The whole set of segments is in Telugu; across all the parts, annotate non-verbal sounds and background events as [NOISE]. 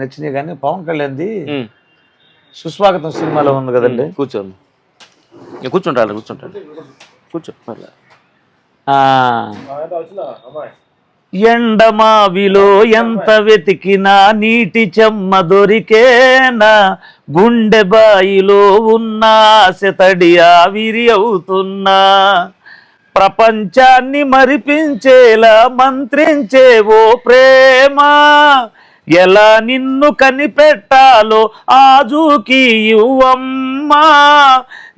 నచ్చినాయి కానీ పవన్ కళ్యాణ్ది సుస్వాగతం సినిమాలో ఉంది కదండి. కూర్చోండి నేను కూర్చుంటాను కూర్చుంటాను కూర్చో ఎండమావిలో ఎంత వెతికినా నీటి చెమ్మ దొరికేనా? గుండె బాయిలో ఉన్న ఆశతడి ఆవిరి అవుతున్నా. ప్రపంచాన్ని మరిపించేలా మంత్రించే ఓ ప్రేమ. ఎలా నిన్ను కనిపెట్టాలో ఆజూకి ఇవ్వమ్మా.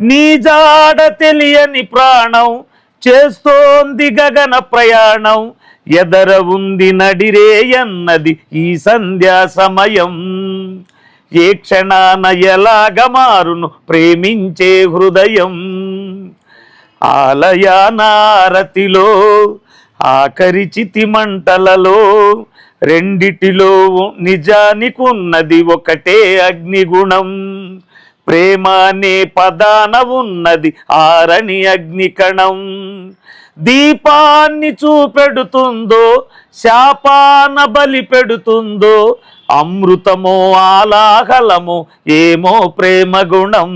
నీ జాడ తెలియని ప్రాణం చేస్తోంది గగన ప్రయాణం. ఎదర ఉంది నడిరే అన్నది ఈ సంధ్యా సమయం. ఏ క్షణాన ఎలాగ మారును ప్రేమించే హృదయం. ఆలయానారతిలో ఆఖరి చితి మంటలలో రెండిటిలో నిజానికున్నది ఒకటే అగ్నిగుణం. ప్రేమ అనే పదాన ఉన్నది ఆరని అగ్నికణం. దీపాన్ని చూపెడుతుందో శాపాన బలి పెడుతుందో అమృతమో ఆలాహలమో ఏమో ప్రేమ గుణం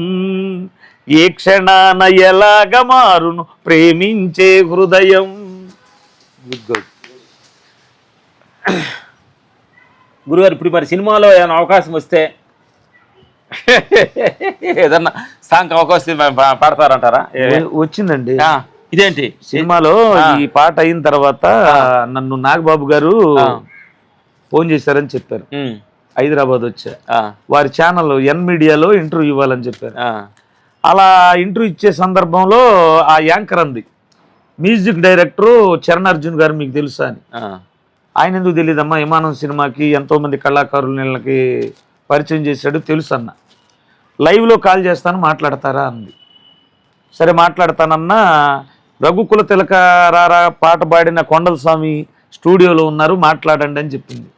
ఏ క్షణాన ఎలాగ మారును ప్రేమించే హృదయం. గుడ్ గుడ్ గురుగారు ఇప్పుడు మరి సినిమాలో ఏమైనా అవకాశం వస్తే? ఏదన్నా సాంగ్ అవకాశం పాడతారంటారా? వచ్చిందండి. ఇదేంటి? సినిమాలో. ఈ పాట అయిన తర్వాత నన్ను నాగబాబు గారు. ఫోన్ చేశారని చెప్పారు. హైదరాబాద్ వచ్చా. ఆ, వారి ఛానల్ ఎన్ మీడియాలో ఇంటర్వ్యూ ఇవ్వాలని చెప్పారు. అలా ఇంటర్వ్యూ ఇచ్చే సందర్భంలో ఆ యాంకర్ అంది. మ్యూజిక్ డైరెక్టరు చరణ్ అర్జున్ గారు మీకు తెలుసా అని. ఆయన ఎందుకు తెలియదమ్మా విమానం సినిమాకి ఎంతో మంది కళాకారులకి పరిచయం చేశాడు తెలుసు అన్న. లైవ్లో కాల్ చేస్తాను మాట్లాడతారా అంది. సరే మాట్లాడతానన్నా రఘుకుల తిలక రారా పాట పాడిన కొండల స్వామి స్టూడియోలో ఉన్నారు మాట్లాడండి అని చెప్పింది.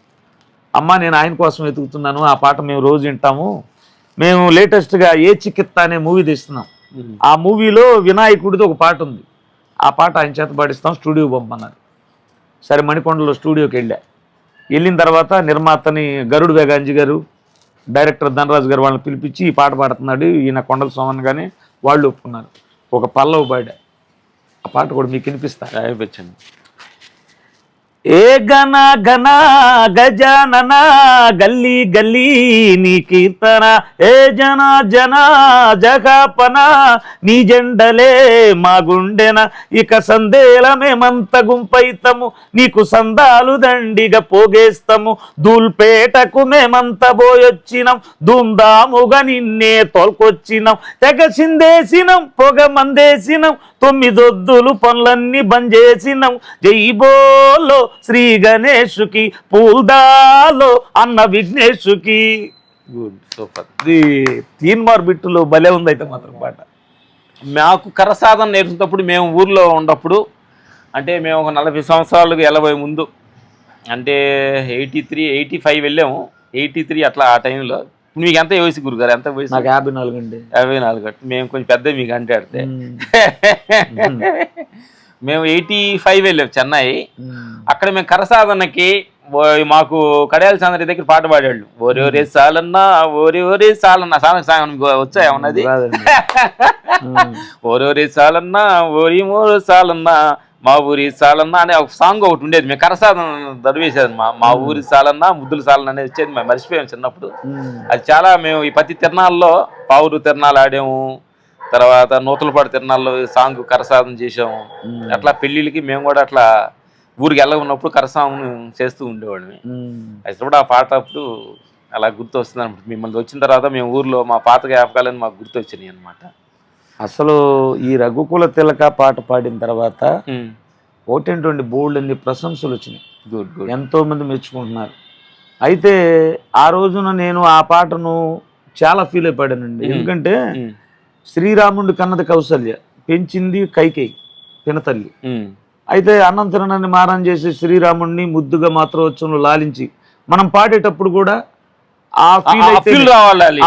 అమ్మ నేను ఆయన కోసం వెతుకుతున్నాను ఆ పాట మేము రోజు వింటాము. మేము లేటెస్ట్గా ఏ చికిత్త అనే మూవీ తీస్తున్నాం. ఆ మూవీలో వినాయకుడిది ఒక పాట ఉంది. ఆ పాట ఆయన చేత పాడిస్తాం స్టూడియో పంపన్నారు సరే మణికొండలో స్టూడియోకి వెళ్ళా. వెళ్ళిన తర్వాత నిర్మాతని గరుడు వేగాంజీ గారు డైరెక్టర్ ధనరాజు గారు వాళ్ళని పిలిపించి ఈ పాట పాడుతున్నాడు. ఈయన కొండల సోమన్ కానీ వాళ్ళు ఒప్పుకున్నారు. ఒక పల్లవ పాడా. ఆ పాట కూడా మీకు వినిపిస్తారు? అయిపోయింది ఏ గన గన గజానన గల్లీ గల్లీ నీ కీర్తన. ఏ జన జన జగాపన నీ జెండలే మా గుండెన. ఇక సందేలమేమంత గుంపైతము. నీకు సందాలు దండిగా పోగేస్తాము. దూల్పేటకు మేమంత పోయొచ్చినాం దుందాముగా నిన్నే తోల్కొచ్చినాం. తెగ సిందేసినాం పొగ మందేసినాం తొమ్మిదొద్దులు పనులన్నీ బంద్ చేసినాం. జై బోలో శ్రీ గణేషుకి పూల్దాలో అన్న విఘ్నేషుకి గుడ్ సూపర్ ఇది తీన్మార్ బిట్టులో భలే ఉంది అయితే మాత్రం పాట. మాకు కరసాధన నేర్చుకున్నప్పుడు మేము ఊర్లో ఉన్నప్పుడు అంటే మేము ఒక నలభై సంవత్సరాలకు ఎనభై ముందు అంటే ఎయిటీ త్రీ ఎయిటీ ఫైవ్ వెళ్ళాము. ఎయిటీ త్రీ అట్లా ఆ టైంలో. మీకు ఎంత వయసు గురుగారు? ఎంత వయసు? నాకు యాభై నాలుగు అండి. యాభై నాలుగు. అట్ట. మేము కొంచెం పెద్ద మీకు అంటే ఆడితే మేము. ఎయిటీ ఫైవ్ వెళ్ళాం చెన్నై. అక్కడ మేము కరసాధనకి మాకు కడియాల చంద్ర దగ్గర పాట పాడాళ్ళు ఓరి ఓరి సాలన్నా ఓరి ఓరి సాలన్నా. సాంగ్ సాంగ్ వచ్చా ఏమన్నది? రాదండి. [LAUGHS] ఓరోరి సాలన్నా ఓరి మోరు సాలన్నా. మా ఊరి సాలన్నా అనే ఒక సాంగ్ ఒకటి ఉండేది. మేము కరసాదం దరివేసేది. మా మా ఊరి సాలన్నా ముద్దుల సాలన్నా అనేది వచ్చేది. మేము మర్చిపోయాం చిన్నప్పుడు. అది చాలా మేము ఈ ప్రతి తిరణాల్లో పావురు తిరణాలు ఆడాము. తర్వాత నూతలపాడు తిరణాల్లో సాంగ్ కరసాదం చేసాము అట్లా పెళ్ళిళ్ళకి మేము కూడా అట్లా ఊరికి వెళ్ళ ఉన్నప్పుడు కరసాదం చేస్తూ ఉండేవాళ్ళమి. ఉమ్. అప్పుడు ఆ పాట అప్పుడు అలా గుర్తు వస్తుంది అనమాట మిమ్మల్ని వచ్చిన తర్వాత మేము ఊర్లో మా పాత జ్ఞాపకాలని మాకు గుర్తు వచ్చినాయి అనమాట అసలు ఈ రఘుకుల తిలక పాట పాడిన తర్వాత ఒకటేంటండి బోల్డ్ అన్ని ప్రశంసలు వచ్చినాయి. గుడ్ గుడ్ ఎంతో మంది మెచ్చుకుంటున్నారు. అయితే ఆ రోజున నేను ఆ పాటను చాలా ఫీల్ అయిపోయానండి మ్మ్. ఎందుకంటే శ్రీరాముడి కన్నది కౌసల్య పెంచింది కైకేయి పినతల్లి. అయితే అన్నం తిననని మారం చేసి శ్రీరాముడిని ముద్దుగా మాత్రం లాలించి మనం పాడేటప్పుడు కూడా ఆ ఫీల్ అయితే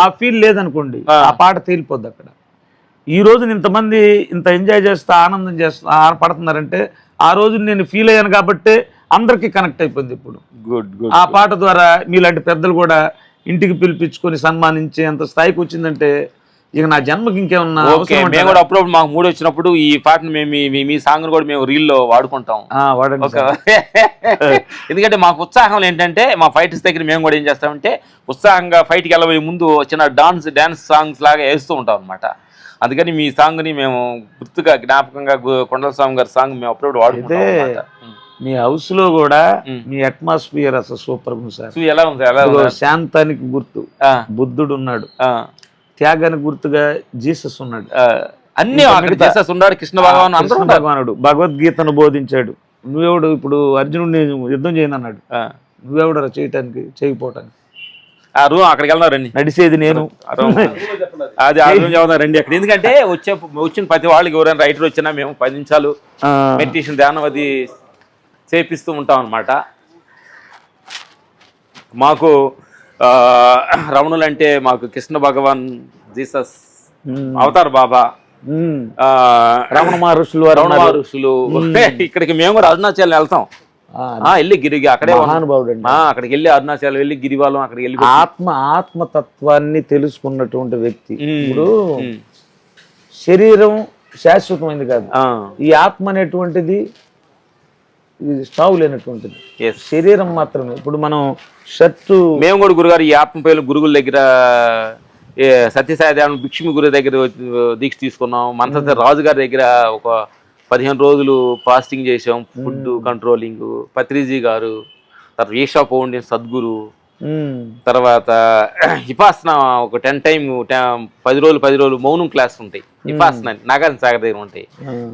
ఆ ఫీల్ లేదనుకోండి. ఆ పాట తేలిపోద్ది అక్కడ. ఈ రోజు ఇంతమంది ఇంత ఎంజాయ్ చేస్తా ఆనందం చేస్తా పడుతున్నారంటే ఆ రోజు నేను ఫీల్ అయ్యాను కాబట్టే అందరికీ కనెక్ట్ అయిపోయింది ఇప్పుడు గుడ్ గుడ్ ఆ పాట ద్వారా మీలాంటి పెద్దలు కూడా ఇంటికి పిలిపించుకొని సన్మానించే అంత స్థాయికి వచ్చిందంటే ఇక నా జన్మకి ఇంకేమన్నా ఓకే మేము? కూడా అప్పుడప్పుడు మాకు మూడు వచ్చినప్పుడు ఈ పాటను మేము మీ- సాంగ్ కూడా మేము రీల్లో వాడుకుంటాం వాడండి. [LAUGHS] ఎందుకంటే మాకు ఉత్సాహం ఏంటంటే మా ఫైటర్స్ దగ్గర మేము కూడా ఏం చేస్తామంటే ఉత్సాహంగా ఫైట్కి వెళ్ళబోయే ముందు చిన్న డాన్స్ డాన్స్ సాంగ్స్ లాగా వేస్తూ ఉంటాం అనమాట అందుకని మీ సాంగ్ని మేము గుర్తుగా జ్ఞాపకంగా కొండల స్వామి గారి సాంగ్ మేము అప్పుడప్పుడు వాడుకుంటాం. మీ హౌస్లో కూడా. మీ అట్మాస్ఫియర్ అసలు సూపర్ ఉంది సార్ ఎలా ఉంది ఎలా శాంతానికి గుర్తు బుద్ధుడు ఉన్నాడు ఆ, త్యాగానికి గుర్తుగా జీసస్ ఉన్నాడు. అన్ని చేసేసి ఉన్నాడు కృష్ణ భగవాన్ అందరూ. భగవానుడు భగవద్గీతను బోధించాడు నువ్వెవడు ఇప్పుడు అర్జునుడిని యుద్ధం చేయను అన్నాడు ఆ. నువ్వెవడరా చేయటానికి చేయకపోవటానికి ఆ రూమ్ అక్కడికి వెళ్దాం రండి. నడిచేది నేను. అది ఆ రూమ్ చదువుదాం రండి అక్కడ. ఎందుకంటే వచ్చే వచ్చిన ప్రతి వాళ్ళకి ఎవరైనా రైటర్ వచ్చినా మేము పది నిమిషాలు మెడిటేషన్ ధ్యానం అది చేపిస్తూ ఉంటాం అనమాట మాకు రమణులు అంటే మాకు కృష్ణ భగవాన్ జీసస్ అవతార్ బాబా రమణ మహర్షులు రమణ. మహర్షులు. ఇక్కడికి మేము కూడా అరుణాచలం వెళ్తాం. వెళ్ళి గిరిగి అక్కడే. మహానుభావుడు అక్కడికి వెళ్ళి అరుణాచలం వెళ్ళి గిరివాలం అక్కడికి వెళ్ళి ఆత్మ ఆత్మతత్వాన్ని తెలుసుకున్నటువంటి వ్యక్తి. ఇప్పుడు శరీరం శాశ్వతమైనది కాదు. ఈ ఆత్మ అనేటువంటిది ఇది స్టావ్ లేనటువంటిది. శరీరం మాత్రమే. ఇప్పుడు మనం షర్టు మేము కూడా గురుగారు ఈ ఆత్మపేలు గురుగుల దగ్గర ఏ, సత్యసాయి దేవన్ భిక్షమి గురు దగ్గర దీక్ష తీసుకున్నాం. మంత్ర రాజు గారి దగ్గర ఒక పదిహేను రోజులు ఫాస్టింగ్ చేసాం ఫుడ్ కంట్రోలింగ్. పత్రిజీ గారు తర్వాత ఈషా పౌండిన్ సద్గురు తర్వాత హిపాసన ఒక టెన్ టైం పది రోజులు పది రోజులు మౌనం క్లాస్ ఉంటాయి. హిపాసన నాగార్జున సాగర్ దగ్గర ఉంటాయి.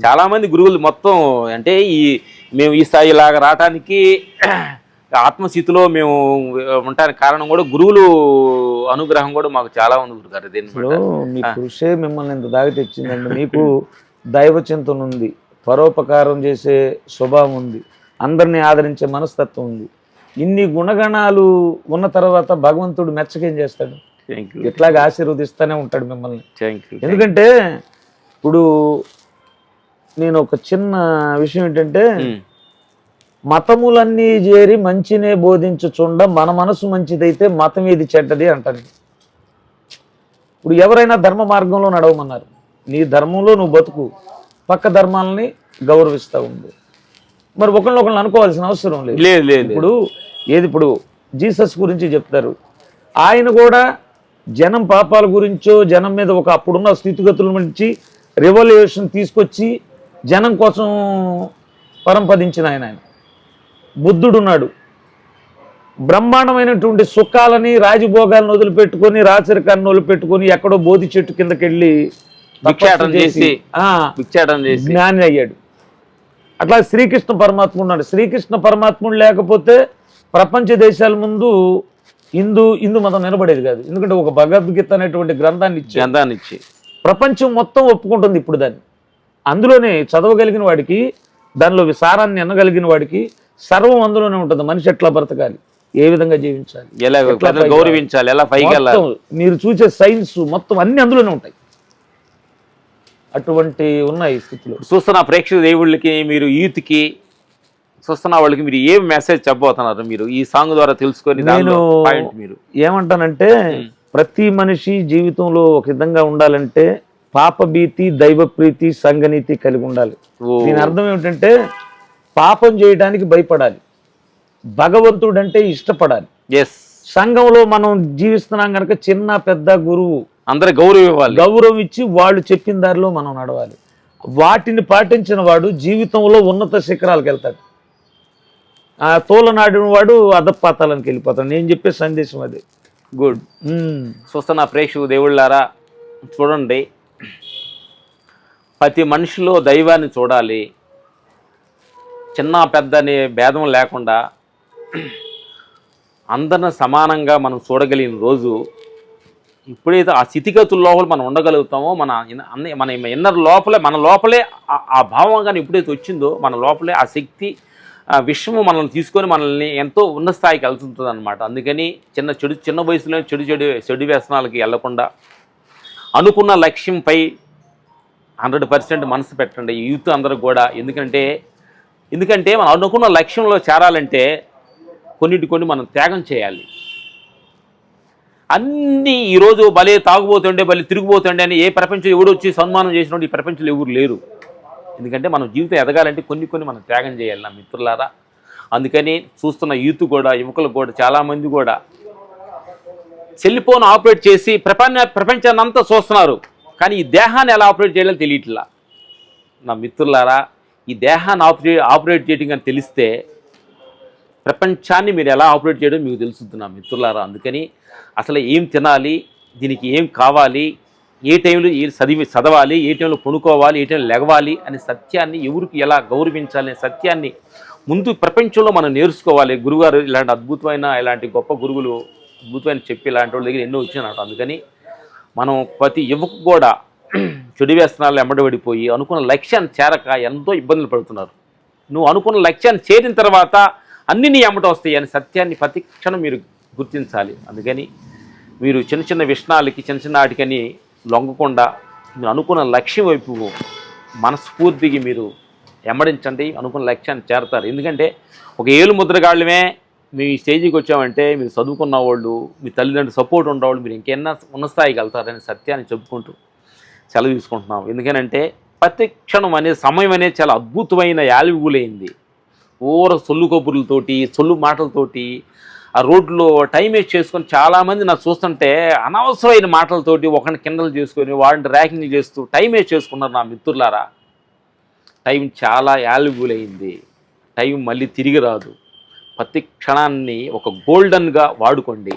చాలా మంది గురువులు మొత్తం అంటే ఈ మేము ఈ స్థాయి లాగా రావడానికి [CLEARS THROAT] ఆత్మస్థితిలో మేము ఉండడానికి కారణం కూడా గురువులు అనుగ్రహం కూడా మాకు చాలా ఉంది గురుగారు బట్టి. మీ కృషే మిమ్మల్ని ఇంత దాగి తెచ్చిందండి. మీకు దైవ చింతన ఉంది పరోపకారం చేసే స్వభావం ఉంది. అందరినీ ఆదరించే మనస్తత్వం ఉంది. ఇన్ని గుణగణాలు ఉన్న తర్వాత భగవంతుడు మెచ్చకేం చేస్తాడు. ఇట్లాగే ఆశీర్వదిస్తూనే ఉంటాడు మిమ్మల్ని. ఎందుకంటే ఇప్పుడు నేను ఒక చిన్న విషయం ఏంటంటే ఉమ్. మతములన్నీ చేరి మంచినే బోధించుచుండ మన మనసు మంచిదైతే మతం ఏది చెడ్డది అంటాను ఇప్పుడు ఎవరైనా ధర్మ మార్గంలో నడవమన్నారు. నీ ధర్మంలో నువ్వు బతుకు. పక్క ధర్మాలని గౌరవిస్తూ ఉంది. మరి ఒకళ్ళొకళ్ళు అనుకోవాల్సిన అవసరం లేదు. లేదు లేదు. ఇప్పుడు ఏది ఇప్పుడు జీసస్ గురించి చెప్తారు. ఆయన కూడా జనం పాపాల గురించో జనం మీద ఒక అప్పుడున్న స్థితిగతుల నుంచి రెవల్యూషన్ తీసుకొచ్చి జనం కోసం పరంపదించిన ఆయన ఆయన. బుద్ధుడున్నాడు. బ్రహ్మాండమైనటువంటి సుఖాలని రాజభోగాలను వదిలిపెట్టుకొని రాచరికాన్ని వదిలిపెట్టుకొని ఎక్కడో బోధి చెట్టు కిందకి చేసి ఆ, భిక్షాటన చేసి. జ్ఞాని అయ్యాడు. అట్లా శ్రీకృష్ణ పరమాత్మ ఉన్నాడు. శ్రీకృష్ణ పరమాత్ముడు లేకపోతే ప్రపంచ దేశాల ముందు హిందూ హిందూ మతం నిలబడేది కాదు. ఎందుకంటే ఒక భగవద్గీత అనేటువంటి గ్రంథాన్ని ఇచ్చి గంధాన్ని ఇచ్చి ప్రపంచం మొత్తం ఒప్పుకుంటుంది ఇప్పుడు దాన్ని. అందులోనే చదవగలిగిన వాడికి దానిలో సారాన్ని ఎన్నగలిగిన వాడికి సర్వం అందులోనే ఉంటుంది. మనిషి ఎట్లా బ్రతకాలి? ఏ విధంగా జీవించాలి? ఎలా గౌరవించాలి? ఎలా పైకి మీరు చూసే సైన్స్ మొత్తం అన్ని అందులోనే ఉంటాయి. అటువంటి ఉన్నాయి స్థితిలో. చూస్తున్న ప్రేక్షక దేవుళ్ళకి మీరు యూత్కి చూస్తున్న వాళ్ళకి మీరు ఏం మెసేజ్ చెప్పబోతున్నారు మీరు? ఈ సాంగ్ ద్వారా తెలుసుకొని నేను- మీరు. ఏమంటానంటే ప్రతి మనిషి జీవితంలో ఒక విధంగా ఉండాలంటే పాపభీతి దైవ ప్రీతి సంగనీతి కలిగి ఉండాలి. దీని అర్థం ఏమిటంటే పాపం చేయడానికి భయపడాలి. భగవంతుడు అంటే ఇష్టపడాలి. ఎస్ సంఘంలో మనం జీవిస్తున్నాం కనుక చిన్న పెద్ద గురువు అందరు గౌరవం ఇవ్వాలి. గౌరవం ఇచ్చి వాళ్ళు చెప్పిన దారిలో మనం నడవాలి. వాటిని పాటించిన వాడు జీవితంలో ఉన్నత శిఖరాలకు వెళ్తాడు. ఆ తోలనాడిన వాడు అధపాతాలకు వెళ్ళిపోతాడు. నేను చెప్పే సందేశం అది. గుడ్. చూస్తున్న ప్రేక్షకు దేవుళ్ళారా చూడండి. ప్రతి మనిషిలో దైవాన్ని చూడాలి. చిన్న పెద్ద అనే భేదం లేకుండా అందరిని సమానంగా మనం చూడగలిగిన రోజు ఎప్పుడైతే ఆ స్థితిగతుల లోపల మనం ఉండగలుగుతామో మన అన్ని మన ఇన్నర్ లోపలే మన లోపలే ఆ- ఆ భావం కానీ ఎప్పుడైతే వచ్చిందో మన లోపలే ఆ శక్తి ఆ విశ్వము మనల్ని తీసుకొని మనల్ని ఎంతో ఉన్న స్థాయికి వెళ్తుంటుంది అనమాట అందుకని చిన్న చెడు చిన్న వయసులో చెడు చెడు చెడు వ్యసనాలకి వెళ్ళకుండా అనుకున్న లక్ష్యంపై హండ్రెడ్ పర్సెంట్ మనసు పెట్టండి. యూత్ అందరూ కూడా ఎందుకంటే ఎందుకంటే మనం అనుకున్న లక్ష్యంలో చేరాలంటే కొన్నిటి కొన్ని మనం త్యాగం చేయాలి. అన్నీ ఈరోజు భలే తాగుబోతుండే భలే తిరిగిపోతుండే అని ఏ ప్రపంచం ఎవడు వచ్చి సన్మానం చేసినప్పుడు ఈ ప్రపంచంలో ఎవరు లేరు. ఎందుకంటే మనం జీవితం ఎదగాలంటే కొన్ని కొన్ని మనం త్యాగం చేయాలి నా మిత్రులారా. అందుకని చూస్తున్న యూత్ కూడా యువకులు కూడా చాలామంది కూడా సెల్ ఫోన్ ఆపరేట్ చేసి ప్రపంచ ప్రపంచాన్ని అంతా చూస్తున్నారు. కానీ ఈ దేహాన్ని ఎలా ఆపరేట్ చేయాలో తెలియట్లా. నా మిత్రులారా ఈ దేహాన్ని ఆపరేట్ ఆపరేట్ చేయడం కానీ తెలిస్తే ప్రపంచాన్ని మీరు ఎలా ఆపరేట్ చేయడం మీకు తెలుస్తుంది నా మిత్రులారా. అందుకని అసలు ఏం తినాలి దీనికి ఏం కావాలి ఏ టైంలో ఏ చదివి చదవాలి ఏ టైంలో కొనుక్కోవాలి ఏ టైంలో లెగవాలి అనే సత్యాన్ని ఎవరికి ఎలా గౌరవించాలి అనే సత్యాన్ని ముందు ప్రపంచంలో మనం నేర్చుకోవాలి. గురుగారు ఇలాంటి అద్భుతమైన ఇలాంటి గొప్ప గురువులు అద్భుతమైన చెప్పి ఇలాంటి వాళ్ళ దగ్గర ఎన్నో వచ్చినాడు అందుకని మనం ప్రతి యువకు కూడా [CLEARS THROAT] చెడు వ్యసనాలు ఎమ్మడబడిపోయి అనుకున్న లక్ష్యాన్ని చేరక ఎంతో ఇబ్బందులు పడుతున్నారు. నువ్వు అనుకున్న లక్ష్యాన్ని చేరిన తర్వాత అన్ని నీ ఎమ్మట వస్తాయి అని సత్యాన్ని ప్రతిక్షణం మీరు గుర్తించాలి. అందుకని మీరు చిన్న చిన్న విషణాలకి చిన్న చిన్న వాటికని లొంగకుండా మీరు అనుకున్న లక్ష్యం వైపు మనస్ఫూర్తికి మీరు ఎమ్మడించండి. అనుకున్న లక్ష్యాన్ని చేరతారు. ఎందుకంటే ఒక ఏలు ముద్రగాళ్ళమే మీ స్టేజీకి వచ్చామంటే మీరు చదువుకున్న వాళ్ళు మీ తల్లిదండ్రులు సపోర్ట్ ఉన్నవాళ్ళు మీరు ఇంకెన్నా ఉన్న స్థాయికి వెళ్తారని సత్యాన్ని చెప్పుకుంటూ సెలవు తీసుకుంటున్నాం ఎందుకనంటే ప్రతి క్షణం అనే సమయం అనేది చాలా అద్భుతమైన యాలివులైంది ఊర సొల్లు కబుర్లతోటి సొల్లు మాటలతోటి ఆ రోడ్లో టైం వేస్ట్ చేసుకొని చాలామంది నాకు చూస్తుంటే అనవసరమైన మాటలతోటి ఒకరిని కిండలు చేసుకొని వాడిని ర్యాకింగ్ చేస్తూ టైం వేస్ట్ చేసుకున్నారు నా మిత్రులారా. టైం చాలా యాల్యుబుల్ అయింది. టైం మళ్ళీ తిరిగి రాదు. ప్రతి క్షణాన్ని ఒక గోల్డెన్గా వాడుకోండి.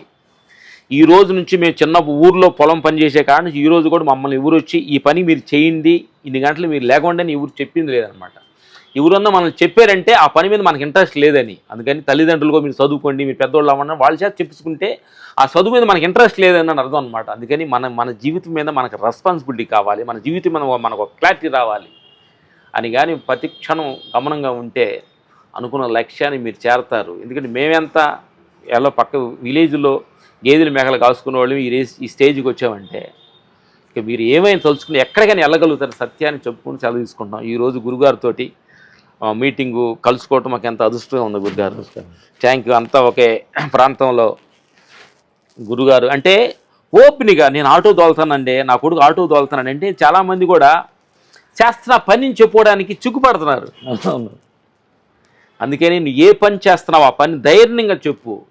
ఈ రోజు నుంచి మేము చిన్న ఊర్లో పొలం పని చేసే కాడ నుంచి ఈ రోజు కూడా మమ్మల్ని ఎవరు వచ్చి ఈ పని మీరు చేయండి ఇన్ని గంటలు మీరు లేకుండా అని ఎవరు చెప్పింది లేదనమాట. ఎవరన్నా మనల్ని చెప్పారంటే ఆ పని మీద మనకి ఇంట్రెస్ట్ లేదని. అందుకని తల్లిదండ్రులుగా మీరు చదువుకోండి మీరు పెద్దోళ్ళు అవ్వండి వాళ్ళ చేత చెప్పుకుంటే ఆ చదువు మీద మనకి ఇంట్రెస్ట్ లేదని అర్థం అనమాట అందుకని మన మన జీవితం మీద మనకు రెస్పాన్సిబిలిటీ కావాలి. మన జీవితం మీద మనకు క్లారిటీ రావాలి. అని కానీ ప్రతి క్షణం గమనంగా ఉంటే అనుకున్న లక్ష్యాన్ని మీరు చేరతారు. ఎందుకంటే మేమెంత ఎలా పక్క విలేజ్లో గేదెలు మేకలు కాసుకునే వాళ్ళు ఈ రేస్ ఈ స్టేజ్కి వచ్చామంటే ఇక మీరు ఏమైనా తలుచుకుని ఎక్కడికైనా వెళ్ళగలుగుతారు. సత్యాన్ని చెప్పుకుని సెలవు తీసుకుంటాం ఈరోజు గురుగారితోటి మీటింగు కలుసుకోవటం మాకు ఎంత అదృష్టంగా ఉంది గురుగారు. థ్యాంక్ యూ అంతా ఒకే ప్రాంతంలో గురుగారు. అంటే ఓపెన్గా నేను ఆటో తోలుతానండి నా కొడుకు ఆటో తోలుతానండి అంటే చాలామంది కూడా చేస్తున్న పనిని చెప్పుకోవడానికి చిక్కుపడుతున్నారు. అవును. అందుకని నువ్వు ఏ పని చేస్తున్నావు ఆ పని ధైర్యంగా చెప్పు.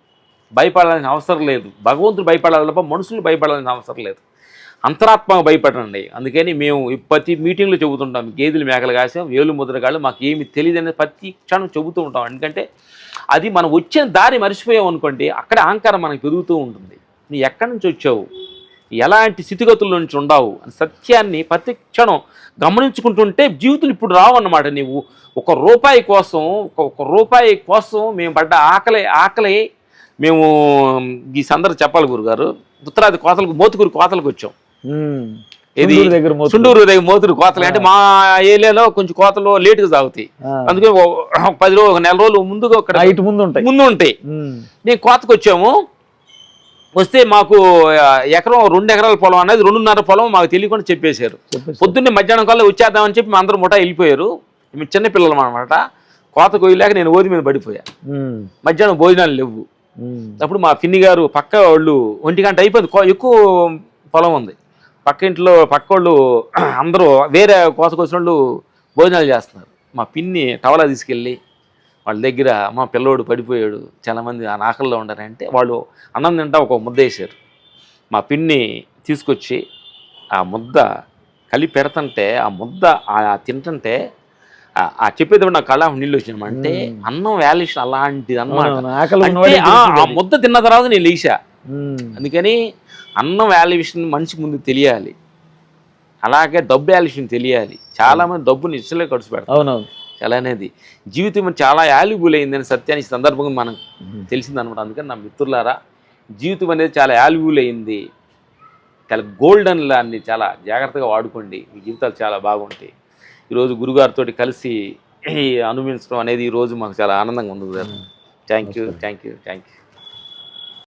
భయపడాల్సిన అవసరం లేదు. భగవంతుడు భయపడాలి తప్ప మనుషులు భయపడాల్సిన అవసరం లేదు. అంతరాత్మ భయపడండి అందుకని మేము ప్రతి మీటింగ్లో చెబుతుంటాం గేదెలు మేకలు కాసాం వేలు ముద్రగాళ్ళు మాకు ఏమి తెలియదు ప్రతి క్షణం చెబుతూ ఉంటాం. ఎందుకంటే అది మనం వచ్చిన దారి మర్చిపోయాం అనుకోండి అక్కడ అహంకారం మనకు పెరుగుతూ ఉంటుంది. నువ్వు ఎక్కడి నుంచి వచ్చావు? ఎలాంటి స్థితిగతుల నుంచి ఉండవు? అని సత్యాన్ని ప్రతి క్షణం గమనించుకుంటుంటే జీవితం ఇప్పుడు రావు అన్నమాట నీవు. ఒక రూపాయి కోసం ఒక ఒక రూపాయి కోసం మేము పడ్డ ఆకలి ఆకలి మేము ఈ సందర్భం చెప్పాలి గురుగారు. ఉత్తరాది కోతలకు మోతుకూరు కోతలకు వచ్చాం. మోతు. సుండూరు దగ్గర మోతురు కోతలు. అంటే మా ఏరియాలో కొంచెం కోతలు లేటుగా సాగుతాయి. అందుకే [CLEARS THROAT] పది రోజులు ఒక నెల రోజులు ముందుగా ముందు ఉంటాయి ముందు ఉంటాయి. నేను కోతకు వచ్చాము. వస్తే మాకు ఎకరం రెండు ఎకరాల పొలం అనేది రెండున్నర పొలం మాకు తెలియకుండా చెప్పేశారు. పొద్దున్నే మధ్యాహ్నం కల్లా వచ్చేద్దామని చెప్పి మా అందరూ ముఠా వెళ్ళిపోయారు. మేము చిన్న పిల్లలం అనమాట కోతకు వెళ్ళాక నేను ఓది మీద పడిపోయా. మధ్యాహ్నం భోజనాలు లేవు. అప్పుడు మా పిన్ని గారు పక్క వాళ్ళు ఒంటి గంట అయిపోయింది. ఎక్కువ పొలం ఉంది. పక్క ఇంట్లో పక్క వాళ్ళు [CLEARS THROAT] అందరూ వేరే కోతకు వచ్చిన వాళ్ళు భోజనాలు చేస్తున్నారు మా పిన్ని టవలా తీసుకెళ్ళి వాళ్ళ దగ్గర మా పిల్లోడు పడిపోయాడు చాలామంది ఆ నాకల్లో ఉండారంటే వాళ్ళు అన్నం తింటా ఒక ముద్ద వేసారు మా పిన్ని తీసుకొచ్చి ఆ ముద్ద కలిపి పెడతంటే ఆ ముద్ద ఆ తింటుంటే ఆ- చెప్పేటప్పుడు నా కళ్ళ నీళ్ళు వచ్చినాయి అంటే. అన్నం వాల్యుయేషన్ అలాంటిది అన్నమాట ఆ-. ముద్ద తిన్న తర్వాత నేను లేచా. అందుకని అన్నం వాల్యుయేషన్ మనిషి ముందు తెలియాలి. అలాగే డబ్బు వాల్యుయేషన్ తెలియాలి. చాలా మంది డబ్బుని ఇచ్చలే ఖర్చు పెడతారు. అవునవును. చాలా అనేది. జీవితం చాలా వాల్యుబుల్ అయిందని సత్యాన్ని సందర్భంగా మనం. తెలిసిందనమాట అందుకని నా మిత్రులారా జీవితం అనేది చాలా వాల్యుబుల్ అయింది. చాలా గోల్డెన్ లాన్ని చాలా జాగ్రత్తగా వాడుకోండి. మీ జీవితాలు చాలా బాగుంటాయి. ఈరోజు గురుగారితో కలిసి అనుభవించడం అనేది ఈరోజు మాకు చాలా ఆనందంగా ఉంది thank you thank you thank you